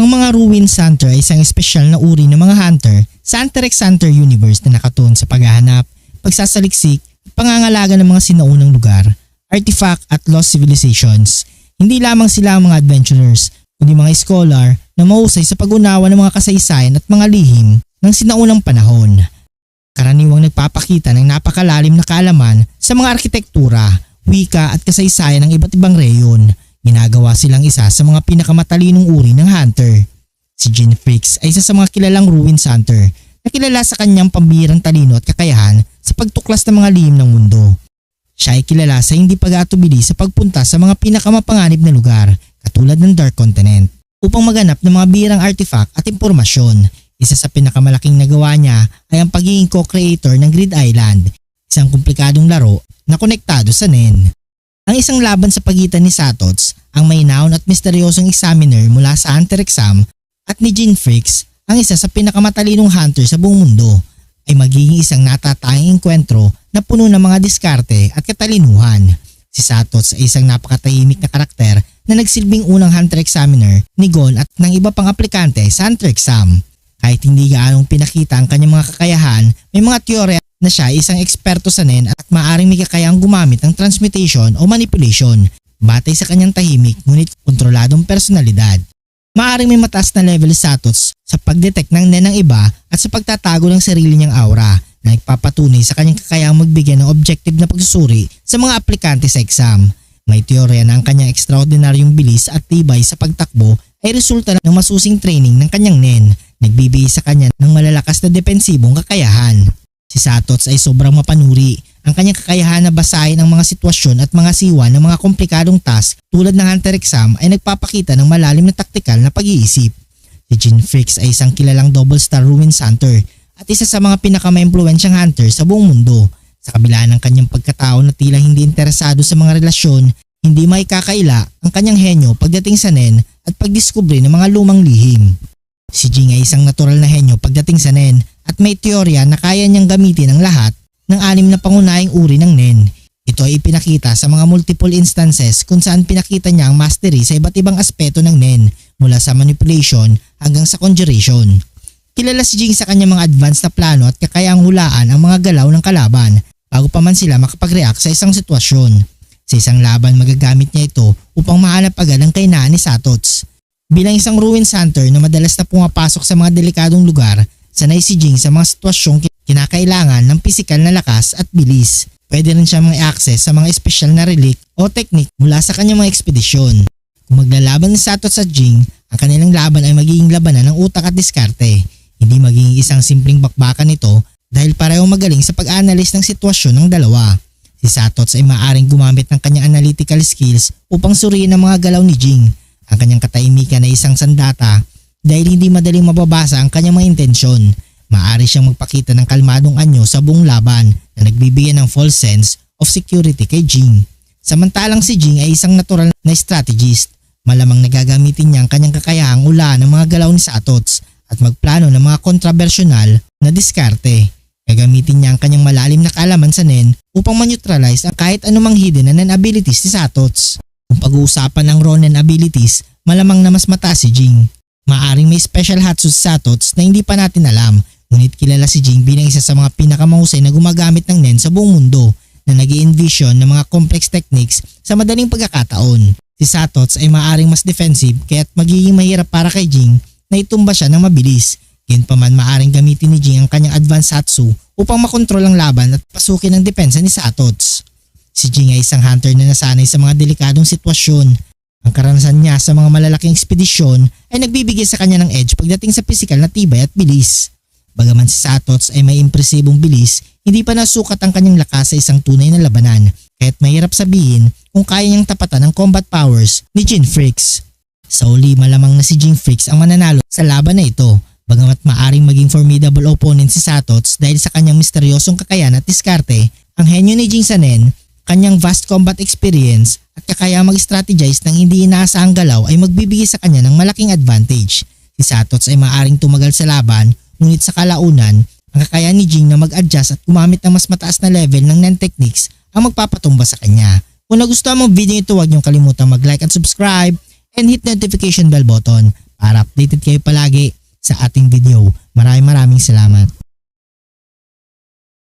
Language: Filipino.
Ang mga Ruin Hunter ay isang espesyal na uri ng mga hunter sa Hunter x Hunter universe na nakatuon sa paghahanap, pagsasaliksik, pangangalaga ng mga sinaunang lugar, artifact at lost civilizations. Hindi lamang sila ang mga adventurers, kundi mga scholar na mahusay sa pag-unawa ng mga kasaysayan at mga lihim ng sinaunang panahon. Karaniwang nagpapakita ng napakalalim na kaalaman sa mga arkitektura, wika at kasaysayan ng iba't ibang reyon. Ginagawa silang isa sa mga pinakamatalinong uri ng hunter. Si Jean Fricks ay isa sa mga kilalang ruins hunter na kilala sa kanyang pambihirang talino at kakayahan sa pagtuklas ng mga lihim ng mundo. Siya ay kilala sa hindi pag-atubili sa pagpunta sa mga pinakamapanganib na lugar katulad ng Dark Continent upang maganap ng mga birang artifact at impormasyon. Isa sa pinakamalaking nagawa niya ay ang pagiging co-creator ng Grid Island, isang komplikadong laro na konektado sa NEN. Ang isang laban sa pagitan ni Satots, ang maynaon at misteryosong examiner mula sa Hunter Exam at ni Jean Fricks, ang isa sa pinakamatalinong hunter sa buong mundo, ay magiging isang natatanging enkwentro na puno ng mga diskarte at katalinuhan. Si Satots ay isang napakatahimik na karakter na nagsilbing unang Hunter Examiner ni Gon at ng iba pang aplikante sa Hunter Exam. Kahit hindi gaanong pinakita ang kanyang mga kakayahan, may mga teorya na siya isang eksperto sa NEN at maaring may kakayang gumamit ng transmutation o manipulation batay sa kanyang tahimik ngunit kontroladong personalidad. Maaring may mataas na level sa Satots sa pagdetect ng NEN ng iba at sa pagtatago ng sarili niyang aura na nagpapatunay sa kanyang kakayang magbigay ng objective na pagsusuri sa mga aplikante sa exam. May teorya na ang kanyang extraordinaryong bilis at tibay sa pagtakbo ay resulta ng masusing training ng kanyang NEN, nagbibigay sa kanya ng malalakas na depensibong kakayahan. Si Satots ay sobrang mapanuri. Ang kanyang kakayahan na basahin ang mga sitwasyon at mga siwa ng mga komplikadong task tulad ng Hunter Exam ay nagpapakita ng malalim na taktikal na pag-iisip. Si Jean Fricks ay isang kilalang double star ruins hunter at isa sa mga pinaka-maimpluwensyang hunter sa buong mundo. Sa kabila ng kanyang pagkatao na tila hindi interesado sa mga relasyon, hindi may kakaila ang kanyang henyo pagdating sa NEN at pagdiskubre ng mga lumang lihim. Si Jing ay isang natural na henyo pagdating sa NEN at may teorya na kaya niyang gamitin ang lahat ng anim na pangunahing uri ng NEN. Ito ay ipinakita sa mga multiple instances kung saan pinakita niya ang mastery sa iba't ibang aspeto ng NEN mula sa manipulation hanggang sa conjuration. Kilala si Jing sa kanyang mga advanced na plano at kakayang hulaan ang mga galaw ng kalaban bago pa man sila makapag-react sa isang sitwasyon. Sa isang laban magagamit niya ito upang mahanap agad ang kainaan ni Satots. Bilang isang ruins hunter na madalas na pumapasok sa mga delikadong lugar, sanay si Jing sa mga sitwasyong kinakailangan ng pisikal na lakas at bilis. Pwede rin siya mga access sa mga espesyal na relic o technique mula sa kanyang mga ekspedisyon. Kung maglalaban si Satots at Jing, ang kanilang laban ay magiging labanan ng utak at diskarte. Hindi magiging isang simpleng bakbakan nito dahil pareho magaling sa pag-analyze ng sitwasyon ng dalawa. Si Satots ay maaaring gumamit ng kanyang analytical skills upang suriin ang mga galaw ni Jing. Ang kanyang katahimikan ay isang sandata dahil hindi madaling mababasa ang kanyang mga intensyon. Maaari siyang magpakita ng kalmadong anyo sa buong laban na nagbibigay ng false sense of security kay Jing. Samantalang si Jing ay isang natural na strategist. Malamang nagagamitin niya ang kanyang kakayahang ulaan ng mga galaw ni Satots at magplano ng mga kontrabersyonal na diskarte. Gagamitin niya ang kanyang malalim na kaalaman sa NEN upang ma-neutralize ang kahit anumang hidden na NEN abilities ni Satots. Kung pag-uusapan ng Ronin abilities, malamang na mas mataas si Jing. Maaring may special hatsu si Satots na hindi pa natin alam, ngunit kilala si Jing bilang isa sa mga pinakamahusay na gumagamit ng NEN sa buong mundo na nag envision ng mga complex techniques sa madaling pagkakataon. Si Satots ay maaring mas defensive kaya't magiging mahirap para kay Jing na itumba siya ng mabilis. Gayunpaman maaring gamitin ni Jing ang kanyang advanced Hatsu upang makontrol ang laban at pasukin ang depensa ni Satots. Si Jing ay isang hunter na nasanay sa mga delikadong sitwasyon. Ang karanasan niya sa mga malalaking ekspedisyon ay nagbibigay sa kanya ng edge pagdating sa pisikal na tibay at bilis. Bagaman si Satots ay may impresibong bilis, hindi pa nasukat ang kanyang lakas sa isang tunay na labanan kahit mahirap sabihin kung kaya niyang tapatan ang combat powers ni Jin Fricks. Sa uli malamang na si Jing Fricks ang mananalo sa laban na ito bagamat maaring maging formidable opponent si Satots dahil sa kanyang misteryosong kakayahan at diskarte, ang henyo ni Jing Sanen, kanyang vast combat experience at kakaya mag-strategize ng hindi inaasahang galaw ay magbibigay sa kanya ng malaking advantage. Si Satots ay maaring tumagal sa laban ngunit sa kalaunan, ang kakayahan ni Jing na mag-adjust at gumamit ng mas mataas na level ng NAN techniques ang magpapatumba sa kanya. Kung nagustuhan mo ang video ito huwag niyong kalimutang mag-like at subscribe and hit notification bell button para updated kayo palagi sa ating video. Maraming maraming salamat.